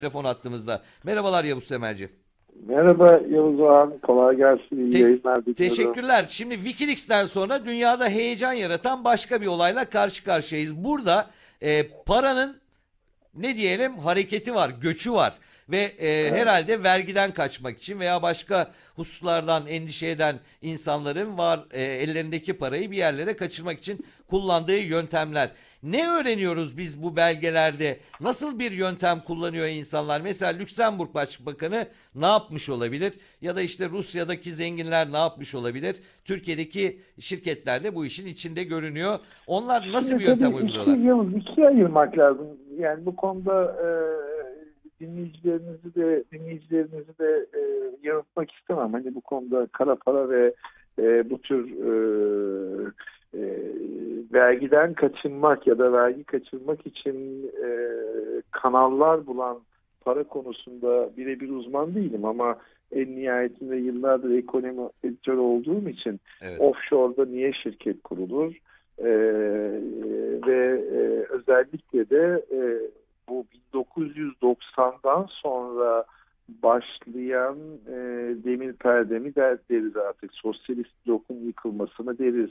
telefon attığımızda. Merhabalar Yavuz Semerci. Merhaba Yavuz Ağam, kolay gelsin, iyi Te- yayınlar diliyorum. Teşekkürler. Şimdi Wikileaks'ten sonra dünyada heyecan yaratan başka bir olayla karşı karşıyayız. Burada e, paranın ne diyelim hareketi var, göçü var ve e, herhalde vergiden kaçmak için veya başka hususlardan endişe eden insanların var e, ellerindeki parayı bir yerlere kaçırmak için kullandığı yöntemler. Ne öğreniyoruz biz bu belgelerde? Nasıl bir yöntem kullanıyor insanlar? Mesela Lüksemburg Başbakanı ne yapmış olabilir? Ya da işte Rusya'daki zenginler ne yapmış olabilir? Türkiye'deki şirketler de bu işin içinde görünüyor. Onlar nasıl bir Şimdi yöntem tabii uyguluyorlar? Iki, ikiye ayırmak lazım. Yani bu konuda e, dinleyicilerinizi de dinleyicilerinizi de e, yanıltmak istemem. Hani bu konuda kara para ve e, bu tür e, e, vergiden kaçınmak ya da vergi kaçırmak için e, kanallar bulan para konusunda birebir uzman değilim ama en nihayetinde yıllardır ekonomi editörü olduğum için Evet. offshore'da niye şirket kurulur? Ee, ve e, özellikle de e, bu 1990'dan sonra başlayan e, demir perdemi der, deriz artık. Sosyalist blokun yıkılmasını deriz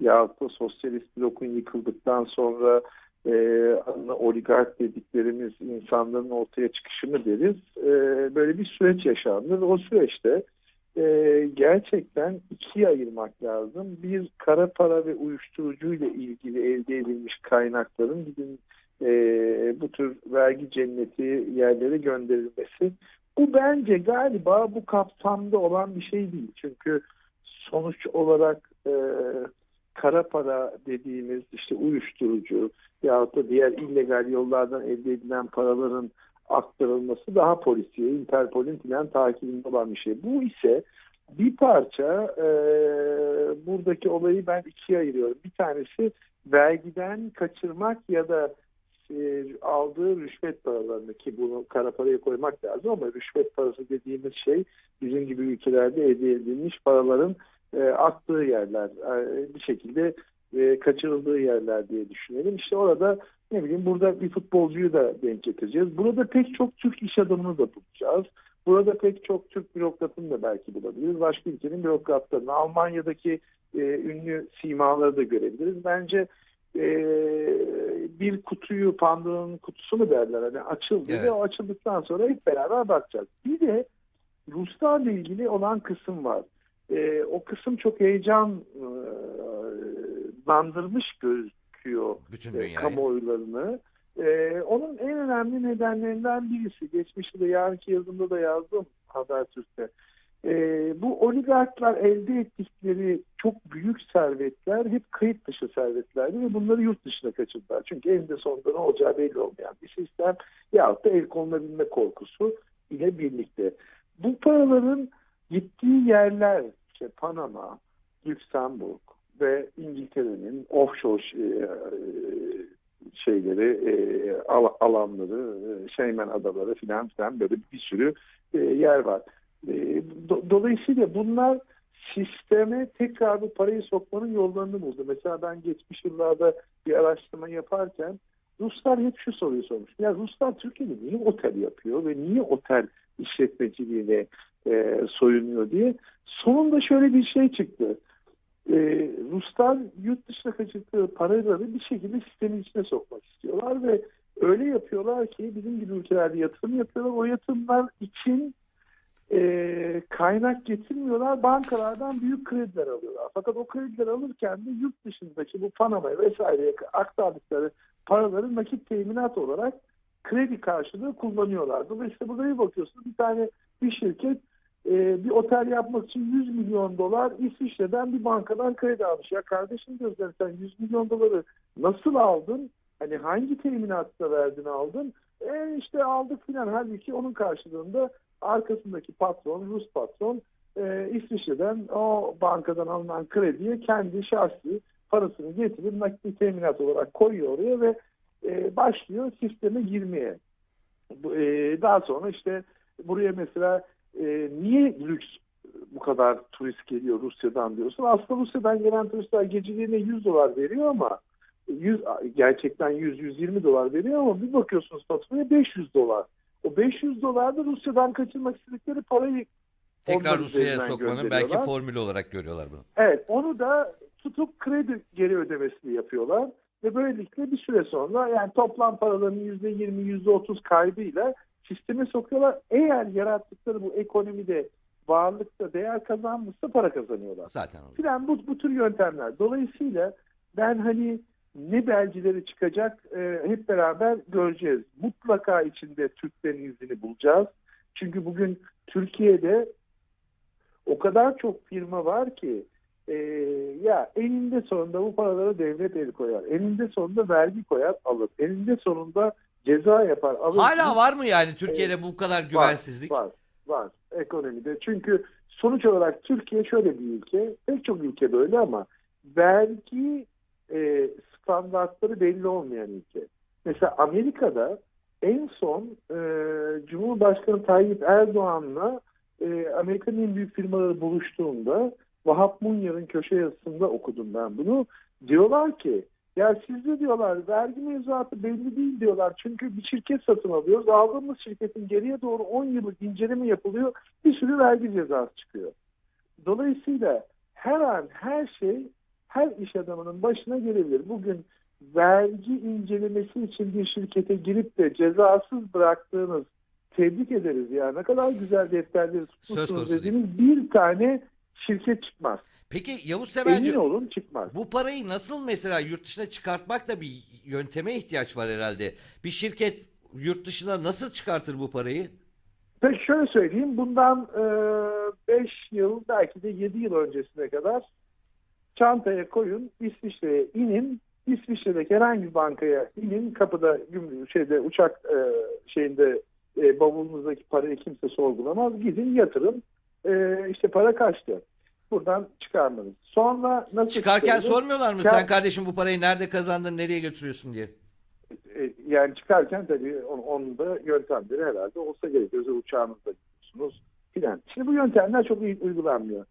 yahut da sosyalist blokun yıkıldıktan sonra e, oligark dediklerimiz insanların ortaya çıkışı mı deriz E, böyle bir süreç yaşandı o süreçte e, gerçekten ikiye ayırmak lazım. Bir kara para ve uyuşturucu ile ilgili elde edilmiş kaynakların gidin e, bu tür vergi cenneti yerlere gönderilmesi. Bu bence galiba bu kapsamda olan bir şey değil. Çünkü sonuç olarak e, kara para dediğimiz işte uyuşturucu yahut da diğer illegal yollardan elde edilen paraların aktarılması daha polisiye, Interpol'ün filan takibinde olan bir şey. Bu ise bir parça e, buradaki olayı ben ikiye ayırıyorum. Bir tanesi vergiden kaçırmak ya da e, aldığı rüşvet paralarını ki bunu kara paraya koymak lazım ama rüşvet parası dediğimiz şey bizim gibi ülkelerde elde edilmiş paraların e, aktığı yerler e, bir şekilde e, kaçırıldığı yerler diye düşünelim. İşte orada ne bileyim burada bir futbolcuyu da denk getireceğiz. Burada pek çok Türk iş adamını da bulacağız. Burada pek çok Türk bürokratını da belki bulabiliriz. Başka ülkenin bürokratlarını, Almanya'daki e, ünlü simaları da görebiliriz. Bence e, bir kutuyu, Pandora'nın kutusu mu derler hani açıldı Evet. ve o açıldıktan sonra hep beraber bakacağız. Bir de Ruslarla ilgili olan kısım var. E, o kısım çok heyecanlandırmış gözüküyor Bütün e, kamuoylarını. E, onun en önemli nedenlerinden birisi, geçmişte de yarınki yazımda da yazdım Habertürk'te. E, bu oligarklar elde ettikleri çok büyük servetler hep kayıt dışı servetlerdi ve bunları yurt dışına kaçırdılar. Çünkü eninde sonunda ne olacağı belli olmayan bir sistem yahut da el konulabilme korkusu ile birlikte. Bu paraların gittiği yerler işte Panama, Lüksemburg ve İngiltere'nin offshore e, şeyleri, e, al- alanları, e, Şeymen adaları filan filan böyle bir sürü e, yer var. E, do- dolayısıyla bunlar sisteme tekrar bu parayı sokmanın yollarını buldu. Mesela ben geçmiş yıllarda bir araştırma yaparken Ruslar hep şu soruyu sormuş. Ya Ruslar Türkiye'de niye otel yapıyor ve niye otel işletmeciliğine e, soyunuyor diye. Sonunda şöyle bir şey çıktı. E, Ruslar yurt dışına kaçırdığı paraları bir şekilde sistemin içine sokmak istiyorlar ve öyle yapıyorlar ki bizim gibi ülkelerde yatırım yapıyorlar. O yatırımlar için e, kaynak getirmiyorlar. Bankalardan büyük krediler alıyorlar. Fakat o krediler alırken de yurt dışındaki bu Panama'ya vesaireye aktardıkları paraları nakit teminat olarak kredi karşılığı kullanıyorlar. Dolayısıyla burada bir bakıyorsunuz bir tane bir şirket e, bir otel yapmak için 100 milyon dolar İsviçre'den bir bankadan kredi almış. Ya kardeşim diyorlar sen 100 milyon doları nasıl aldın? Hani hangi teminatla verdin aldın? E işte aldık filan. Halbuki onun karşılığında arkasındaki patron, Rus patron e, İsviçre'den o bankadan alınan krediye kendi şahsi parasını getirip nakdi teminat olarak koyuyor oraya ve e, başlıyor sisteme girmeye. E, daha sonra işte buraya mesela e, niye lüks bu kadar turist geliyor Rusya'dan diyorsun. Aslında Rusya'dan gelen turistler geceliğine 100 dolar veriyor ama 100 gerçekten 100-120 dolar veriyor ama bir bakıyorsunuz faturaya 500 dolar. O 500 dolar da Rusya'dan kaçırmak istedikleri parayı Tekrar Rusya'ya sokmanın belki formülü olarak görüyorlar bunu. Evet, onu da tutup kredi geri ödemesini yapıyorlar ve böylelikle bir süre sonra yani toplam paraların yüzde yirmi, yüzde otuz kaybıyla sisteme sokuyorlar. Eğer yarattıkları bu ekonomide varlıkta değer kazanmışsa para kazanıyorlar. Zaten oluyor. Filan bu, bu tür yöntemler. Dolayısıyla ben hani ne belgeleri çıkacak e, hep beraber göreceğiz. Mutlaka içinde Türklerin izini bulacağız. Çünkü bugün Türkiye'de o kadar çok firma var ki e, ya eninde sonunda bu paralara devlet el koyar. Eninde sonunda vergi koyar alır. Eninde sonunda ceza yapar alır. Hala var mı yani Türkiye'de bu kadar güvensizlik? Var, var, var ekonomide. Çünkü sonuç olarak Türkiye şöyle bir ülke, pek çok ülke böyle ama vergi e, standartları belli olmayan ülke. Mesela Amerika'da en son e, Cumhurbaşkanı Tayyip Erdoğan'la e, Amerika'nın en büyük firmaları buluştuğunda Vahap Munyar'ın köşe yazısında okudum ben bunu. Diyorlar ki ya sizde diyorlar vergi mevzuatı belli değil diyorlar. Çünkü bir şirket satın alıyoruz. Aldığımız şirketin geriye doğru 10 yıllık inceleme yapılıyor. Bir sürü vergi cezası çıkıyor. Dolayısıyla her an her şey her iş adamının başına gelebilir. Bugün vergi incelemesi için bir şirkete girip de cezasız bıraktığınız tebrik ederiz ya ne kadar güzel defterleri tutmuşsunuz dediğiniz bir tane şirket çıkmaz. Peki Yavuz Emin Semerci olun çıkmaz. bu parayı nasıl mesela yurt dışına çıkartmak da bir yönteme ihtiyaç var herhalde. Bir şirket yurt dışına nasıl çıkartır bu parayı? Peki şöyle söyleyeyim. Bundan 5 yıl belki de 7 yıl öncesine kadar çantaya koyun, İsviçre'ye inin. İsviçre'deki herhangi bir bankaya inin. Kapıda gümrük şeyde uçak e, şeyinde e, bavulunuzdaki parayı kimse sorgulamaz. Gidin yatırın. E, işte para kaçtı. Buradan çıkarmanız. Sonra nasıl Çıkarken çıkarılır? sormuyorlar mı Ya- sen kardeşim bu parayı nerede kazandın, nereye götürüyorsun diye? E, yani çıkarken tabii on- onun da yöntemleri herhalde olsa gerek. Özel uçağınızda gidiyorsunuz filan. Şimdi bu yöntemler çok iyi uygulanmıyor.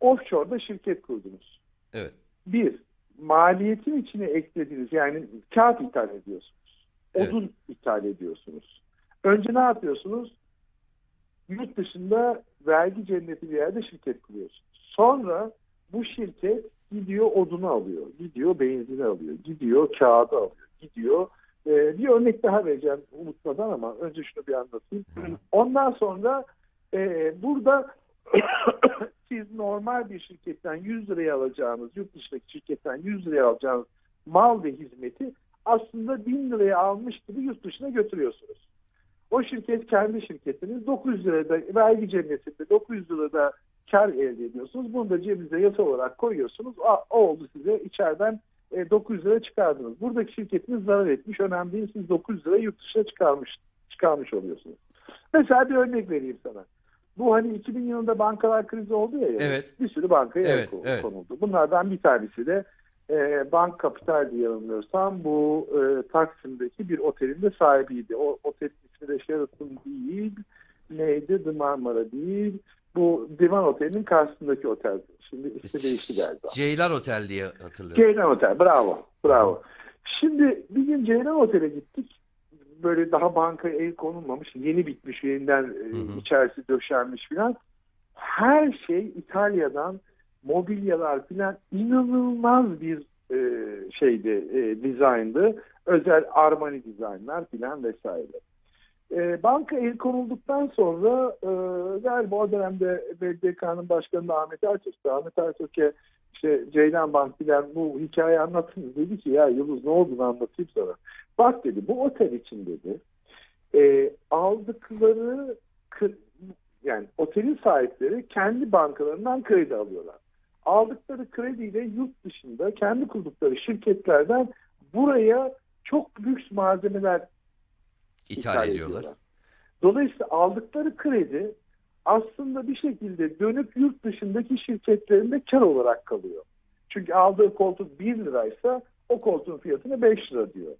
Offshore'da şirket kurdunuz. Evet. Bir, maliyetin içine eklediğiniz yani kağıt ithal ediyorsunuz. Evet. Odun ithal ediyorsunuz. Önce ne yapıyorsunuz? Yurt dışında vergi cenneti bir yerde şirket kuruyorsunuz. Sonra bu şirket gidiyor odunu alıyor, gidiyor benzini alıyor, gidiyor kağıdı alıyor, gidiyor. Ee, bir örnek daha vereceğim unutmadan ama önce şunu bir anlatayım. Ondan sonra e, burada siz normal bir şirketten 100 liraya alacağınız, yurt dışındaki şirketten 100 liraya alacağınız mal ve hizmeti aslında 1000 liraya almış gibi yurt dışına götürüyorsunuz. O şirket kendi şirketiniz 900 lirada vergi cennetinde 900 lirada kar elde ediyorsunuz. Bunu da cebinize yasa olarak koyuyorsunuz. O, o oldu size içeriden e, 900 lira çıkardınız. Buradaki şirketiniz zarar etmiş. Önemli değil. Siz 900 lira yurt dışına çıkarmış, çıkarmış oluyorsunuz. Mesela bir örnek vereyim sana. Bu hani 2000 yılında bankalar krizi oldu ya. Evet. Bir sürü bankaya Evet, ko- evet. konuldu. Bunlardan bir tanesi de e, Bank Kapital diye yanılmıyorsam bu e, Taksim'deki bir otelin de sahibiydi. O otelin de Sheraton değil. Neydi? The Marmara değil. Bu Divan Oteli'nin karşısındaki otel. Şimdi ismi değişti galiba. Ceylan Otel diye hatırlıyorum. Ceylan Otel. Bravo. Bravo. Şimdi bir gün Ceylan Otel'e gittik. Böyle daha bankaya el konulmamış. Yeni bitmiş. Yeniden e, hı. içerisi döşenmiş filan. Her şey İtalya'dan mobilyalar filan inanılmaz bir e, şeydi, e, dizayndı. Özel Armani dizaynlar filan vesaire. E, banka el konulduktan sonra e, galiba o dönemde BDK'nın başkanı Ahmet Ertürk'tü. Ahmet Ertürk'e işte Ceylan Bank bu hikayeyi anlatın dedi ki ya Yıldız ne olduğunu anlatayım sana. Bak dedi bu otel için dedi e, aldıkları yani otelin sahipleri kendi bankalarından kredi alıyorlar. Aldıkları krediyle yurt dışında kendi kurdukları şirketlerden buraya çok lüks malzemeler İthal ediyorlar. Dolayısıyla aldıkları kredi aslında bir şekilde dönüp yurt dışındaki şirketlerinde kar olarak kalıyor. Çünkü aldığı koltuk 1 liraysa o koltuğun fiyatını 5 lira diyor.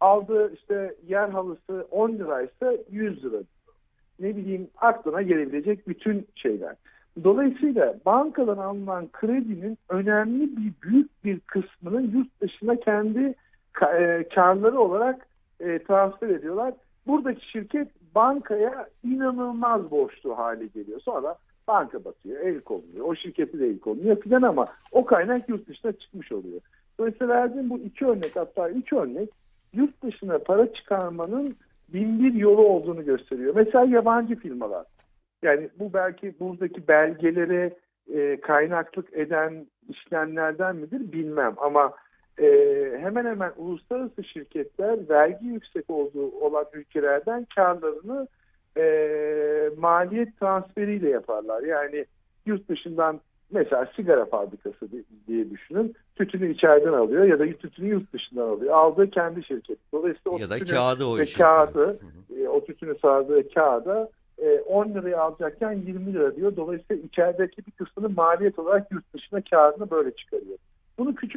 Aldığı işte yer halısı 10 liraysa 100 lira diyor. Ne bileyim aklına gelebilecek bütün şeyler. Dolayısıyla bankadan alınan kredinin önemli bir büyük bir kısmını yurt dışına kendi e, karları olarak e, transfer ediyorlar. Buradaki şirket bankaya inanılmaz borçlu hale geliyor. Sonra banka batıyor, el konuluyor. O şirketi de el konuluyor filan ama o kaynak yurt dışına çıkmış oluyor. Dolayısıyla verdiğim bu iki örnek hatta üç örnek yurt dışına para çıkarmanın bin bir yolu olduğunu gösteriyor. Mesela yabancı firmalar. Yani bu belki buradaki belgelere e, kaynaklık eden işlemlerden midir bilmem ama e, hemen hemen uluslararası şirketler vergi yüksek olduğu olan ülkelerden karlarını e, maliyet transferiyle yaparlar. Yani yurt dışından mesela sigara fabrikası di- diye düşünün. Tütünü içeriden alıyor ya da tütünü yurt dışından alıyor. Aldığı kendi şirket. Dolayısıyla o Ya da kağıdı o kağıdı e, o tütünü sardığı kağıda e, 10 liraya alacakken 20 lira diyor. Dolayısıyla içerideki bir kısmını maliyet olarak yurt dışına karını böyle çıkarıyor.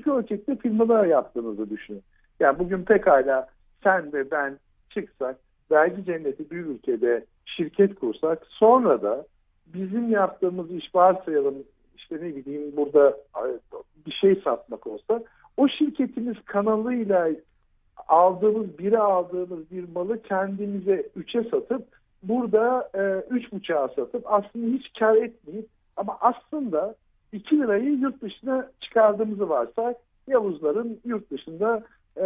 Küçük ölçekte firmalara yaptığınızı düşünün. Yani bugün pekala sen ve ben çıksak vergi cenneti bir ülkede şirket kursak sonra da bizim yaptığımız iş varsayalım işte ne bileyim burada bir şey satmak olsa o şirketimiz kanalıyla aldığımız biri aldığımız bir malı kendimize üçe satıp burada e, üç buçuğa satıp aslında hiç kar etmeyip ama aslında 2 lirayı yurt dışına çıkardığımızı varsa Yavuzların yurt dışında e,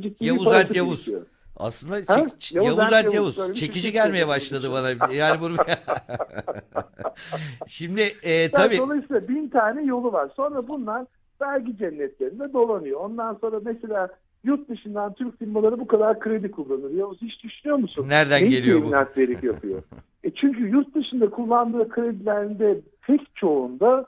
ciddi Yavuz bir Elt Yavuz. birikiyor. Aslında Ha? çek- Yavuz Yavuz Elt Elt Yavuz, Yavuz. bir Çekici şey gelmeye başladı bana. Yani bunu Şimdi e, tabii Dolayısıyla bin tane yolu var. Sonra bunlar vergi cennetlerinde dolanıyor. Ondan sonra mesela yurt dışından Türk firmaları bu kadar kredi kullanır. Yavuz hiç düşünüyor musun? nereden Ne geliyor bu? yapıyor? e çünkü yurt dışında kullandığı kredilerinde pek çoğunda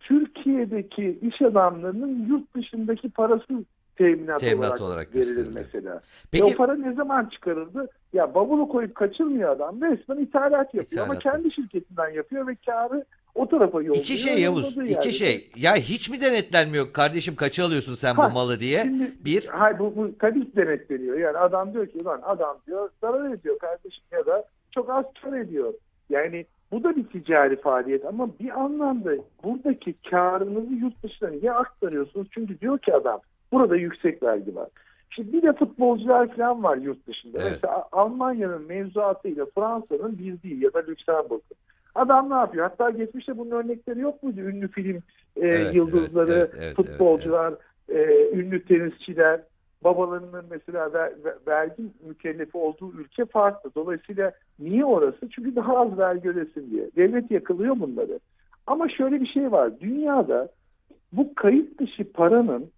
Türkiye'deki iş adamlarının yurt dışındaki parası teminat, Teminat olarak, olarak verilir mesela. Peki o para ne zaman çıkarıldı? Ya bavulu koyup kaçırmıyor adam. Resmen ithalat yapıyor ama İthalat. kendi şirketinden yapıyor ve karı o tarafa yolluyor. iki şey Yavuz. İki yerde- şey. Ya hiç mi denetlenmiyor kardeşim kaça alıyorsun sen Ha, bu malı diye? Şimdi, Bir. Hayır bu, bu tabii ki denetleniyor. Yani adam diyor ki lan adam diyor zarar ediyor kardeşim ya da çok az kar ediyor. Yani bu da bir ticari faaliyet ama bir anlamda buradaki karınızı yurt dışına niye aktarıyorsunuz? Çünkü diyor ki adam burada yüksek vergi var. Şimdi bir de futbolcular falan var yurt dışında. Evet. Mesela Almanya'nın mevzuatıyla Fransa'nın bir değil ya da Lüksemburg'un. Adam ne yapıyor? Hatta geçmişte bunun örnekleri yok muydu? Ünlü film e, Evet, yıldızları, evet, evet, evet, futbolcular, e, ünlü tenisçiler, babalarının mesela ver- ver- vergi mükellefi olduğu ülke farklı. Dolayısıyla niye orası? Çünkü daha az vergi ödesin diye. Devlet yakılıyor bunları. Ama şöyle bir şey var. Dünyada bu kayıt dışı paranın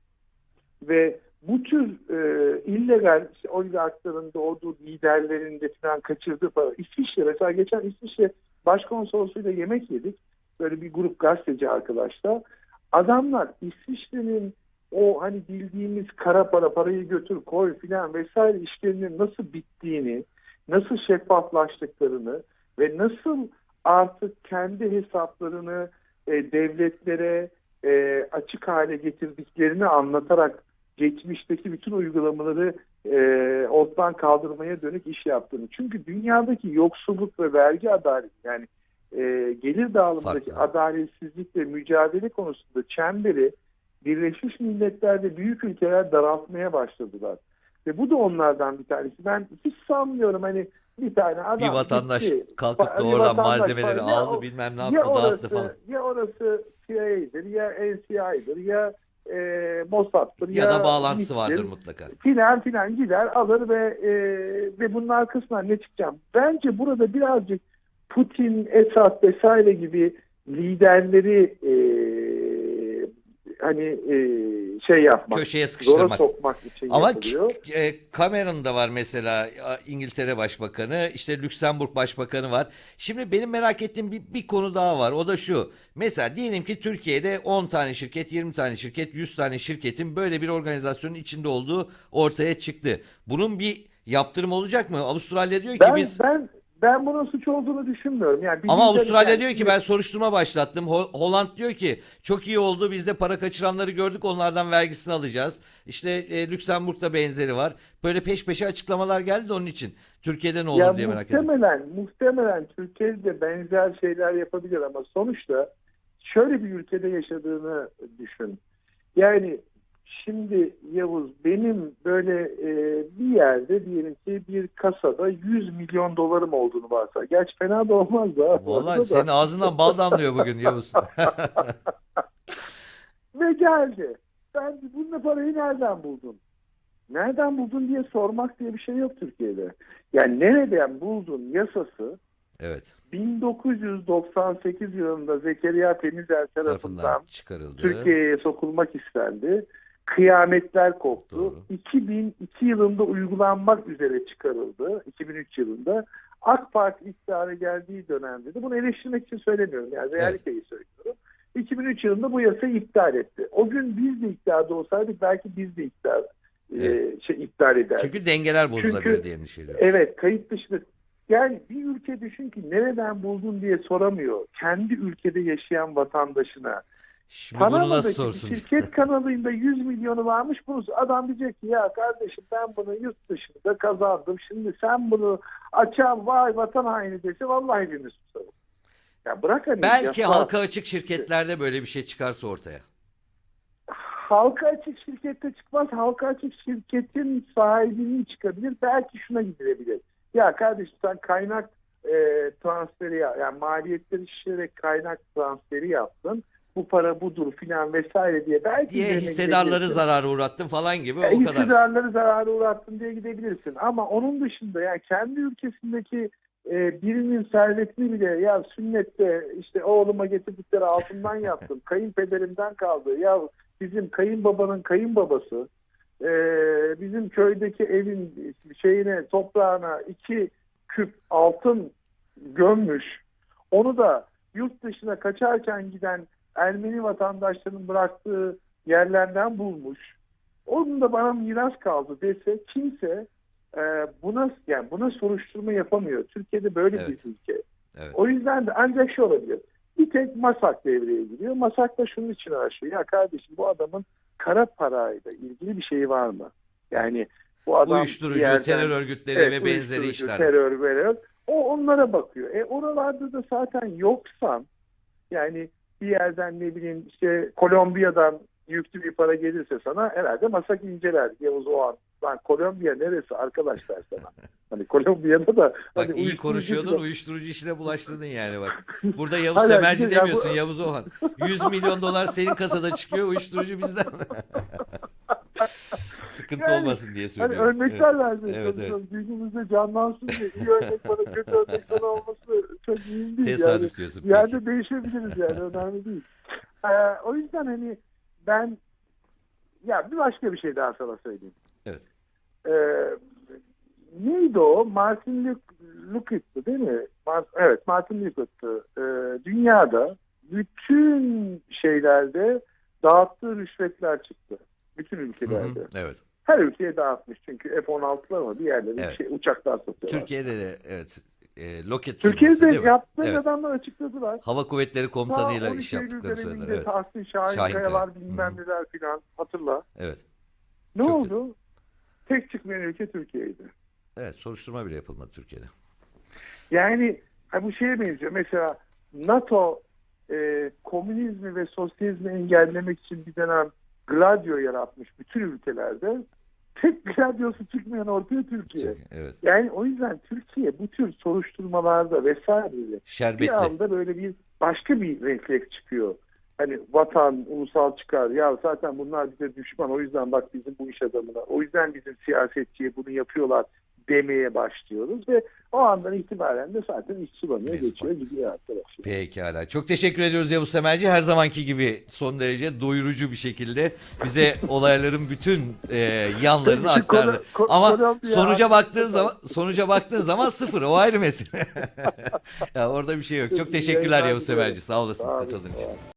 ve bu tür e, illegal işte oligarkların doğduğu liderlerinde falan kaçırdığı para. İsviçre mesela geçen İsviçre başkonsolosuyla yemek yedik. Böyle bir grup gazeteci arkadaşlar. Adamlar İsviçre'nin o hani bildiğimiz kara para parayı götür koy filan vesaire işlerinin nasıl bittiğini, nasıl şeffaflaştıklarını ve nasıl artık kendi hesaplarını e, devletlere e, açık hale getirdiklerini anlatarak geçmişteki bütün uygulamaları e, ortadan kaldırmaya dönük iş yaptığını. Çünkü dünyadaki yoksulluk ve vergi adaleti yani e, gelir dağılımındaki Farklı. adaletsizlikle mücadele konusunda çemberi Birleşmiş Milletler'de büyük ülkeler daraltmaya başladılar. Ve bu da onlardan bir tanesi. Ben hiç sanmıyorum hani bir tane adam Bir vatandaş gitti, kalkıp da oradan malzemeleri falan. Ya aldı o- bilmem ne ya yaptı dağıttı falan. ya orası CIA'dir ya NCI'dir ya e, Mossad'dır ya, Ya da bağlantısı MIT'tir vardır mutlaka. filan filan gider alır ve e, ve bunun arkasından ne çıkacağım? Bence burada birazcık Putin, Esad vesaire gibi liderleri e, hani e, şey yapmak, Köşeye zora sıkıştırmak. sokmak için Ama yapılıyor. E, Cameron da var mesela İngiltere Başbakanı, işte Lüksemburg Başbakanı var. Şimdi benim merak ettiğim bir, bir konu daha var. O da şu. Mesela diyelim ki Türkiye'de 10 tane şirket, 20 tane şirket, 100 tane şirketin böyle bir organizasyonun içinde olduğu ortaya çıktı. Bunun bir yaptırım olacak mı? Avustralya diyor ki Ben, biz ben ben bunun suç olduğunu düşünmüyorum. Yani ama Avustralya yani- diyor ki ben soruşturma başlattım. Ho- Holland diyor ki çok iyi oldu. Biz de para kaçıranları gördük. Onlardan vergisini alacağız. İşte e, Lüksemburg'da benzeri var. Böyle peş peşe açıklamalar geldi de onun için. Türkiye'de ne olur ya diye merak ediyorum. muhtemelen, muhtemelen Türkiye'de benzer şeyler yapabilir ama sonuçta şöyle bir ülkede yaşadığını düşün. Yani Şimdi Yavuz benim böyle e, bir yerde diyelim ki bir kasada 100 milyon dolarım olduğunu varsa. Gerçi fena da olmaz da. Vallahi da. senin ağzından bal damlıyor bugün Yavuz. Ve geldi. Ben bunun parayı nereden buldun? Nereden buldun diye sormak diye bir şey yok Türkiye'de. Yani nereden buldun yasası evet. 1998 yılında Zekeriya Temizel tarafından Tarafından çıkarıldı. Türkiye'ye sokulmak istendi. Kıyametler koptu. Doğru. 2002 yılında uygulanmak üzere çıkarıldı. 2003 yılında. AK Parti iktidara geldiği dönemde de bunu eleştirmek için söylemiyorum. Yani realiteyi söylüyorum. 2003 yılında bu yasayı iptal etti. O gün biz de iktidarda olsaydık belki biz de iktidar, e, Evet. şey, iptal ederdik. Çünkü dengeler bozulabilir diye endişe ediyorum. Evet kayıt dışılık. Yani bir ülke düşün ki nereden buldun diye soramıyor. Kendi ülkede yaşayan vatandaşına. Şimdi bunu nasıl sorsun? şirket kanalında 100 milyonu varmış. Bunu adam diyecek ki ya kardeşim ben bunu yurt dışında kazandım. Şimdi sen bunu açan vay vatan haini dese vallahi elini tutarım. Ya bırak hani Belki halka açık şirketlerde böyle bir şey çıkarsa ortaya. halka açık şirkette çıkmaz. Halka açık şirketin sahibinin çıkabilir. Belki şuna gidilebilir. Ya kardeşim sen kaynak e, transferi ya- yani maliyetleri şişirerek kaynak transferi yaptın. Bu para budur filan vesaire diye belki Diye hissedarları zarara uğrattın falan gibi E, o kadar. hissedarları zararı uğrattın diye gidebilirsin. Ama onun dışında yani kendi ülkesindeki e, birinin servetini bile ya sünnette işte oğluma getirdikleri altından yaptım. kayınpederimden kaldı. Ya bizim kayınbabanın kayınbabası e, bizim köydeki evin şeyine toprağına iki küp altın gömmüş. Onu da yurt dışına kaçarken giden Ermeni vatandaşların bıraktığı yerlerden bulmuş. Onun da bana miras kaldı dese kimse e, buna yani buna soruşturma yapamıyor. Türkiye'de böyle Evet. bir ülke. Evet. O yüzden de ancak şu olabilir. Bir tek Masak devreye giriyor. Masak da şunun için araştırıyor. Ya kardeşim bu adamın kara parayla ilgili bir şeyi var mı? Yani bu adam Uyuşturucu, yerden- terör örgütleri Evet, ve benzeri işler. Terör, terör. O onlara bakıyor. E oralarda da zaten yoksan yani bir yerden ne bileyim işte Kolombiya'dan yüklü bir para gelirse sana herhalde masak inceler Yavuz o an. Lan Kolombiya neresi arkadaşlar sana? Hani Kolombiya'da da Bak hani iyi konuşuyordun da- uyuşturucu işine bulaştırdın yani bak. Burada Yavuz Hayır, Semerci ya bu- demiyorsun Yavuz Ohan. 100 milyon dolar senin kasada çıkıyor uyuşturucu bizden. Sıkıntı Yani, olmasın diye Hani söylüyorum. örnekler Evet. vermeye Evet, çalışıyorum. Zihnimizde canlansın diye. İyi örnek bana kötü örnek sana olması çok mühim değil. Yani. Tesadüf diyorsun. peki. Yerde değişebiliriz yani önemli değil. Ee, o yüzden hani ben ya bir başka bir şey daha sana söyleyeyim. Evet. Ee, neydi o? Martin Luk- Lukett'tı değil mi? Mar- evet Martin Lukett'tı. Ee, dünyada bütün şeylerde dağıttığı rüşvetler çıktı. Bütün Hı hı, ülkelerde. Evet. Her ülkeye dağıtmış çünkü F-16'lar ama bir yerlere Evet. şey, uçaklar satıyorlar. Türkiye'de de evet. E, Loket Türkiye'de yaptığı Evet. adamlar açıkladılar. Hava Kuvvetleri Komutanı'yla Ta iş 12 Eylül yaptıklarını söylediler. Evet. Tahsin Şahin, Şahinkaya. Kayalar bilmem neler filan hatırla. evet. Ne Çok oldu? Tek çıkmayan ülke Türkiye'ydi. Evet. Soruşturma bile yapılmadı Türkiye'de. Yani bu şeye benziyor. Mesela NATO e, komünizmi ve sosyalizmi engellemek için bir dönem Gladio yaratmış bütün ülkelerde. Tek Gladio'su çıkmayan ortaya Türkiye. Evet. Yani o yüzden Türkiye bu tür soruşturmalarda vesaire bir Şerbetli. anda böyle bir başka bir refleks çıkıyor. Hani vatan, ulusal çıkar. Ya zaten bunlar bize düşman. O yüzden bak bizim bu iş adamına. O yüzden bizim siyasetçiye bunu yapıyorlar demeye başlıyoruz ve o andan itibaren de zaten iş sulanıyor, Mevzu geçiyor, gidiyor arkadaşlar. Pekala. Çok teşekkür ediyoruz Yavuz Semerci. Her zamanki gibi son derece doyurucu bir şekilde bize olayların bütün e, yanlarını aktardı. Ama sonuca baktığın zaman sonuca baktığın zaman sıfır. O ayrı mesele. ya orada bir şey yok. Çok teşekkürler Yavuz. Semerci. Sağ olasın katıldığın için.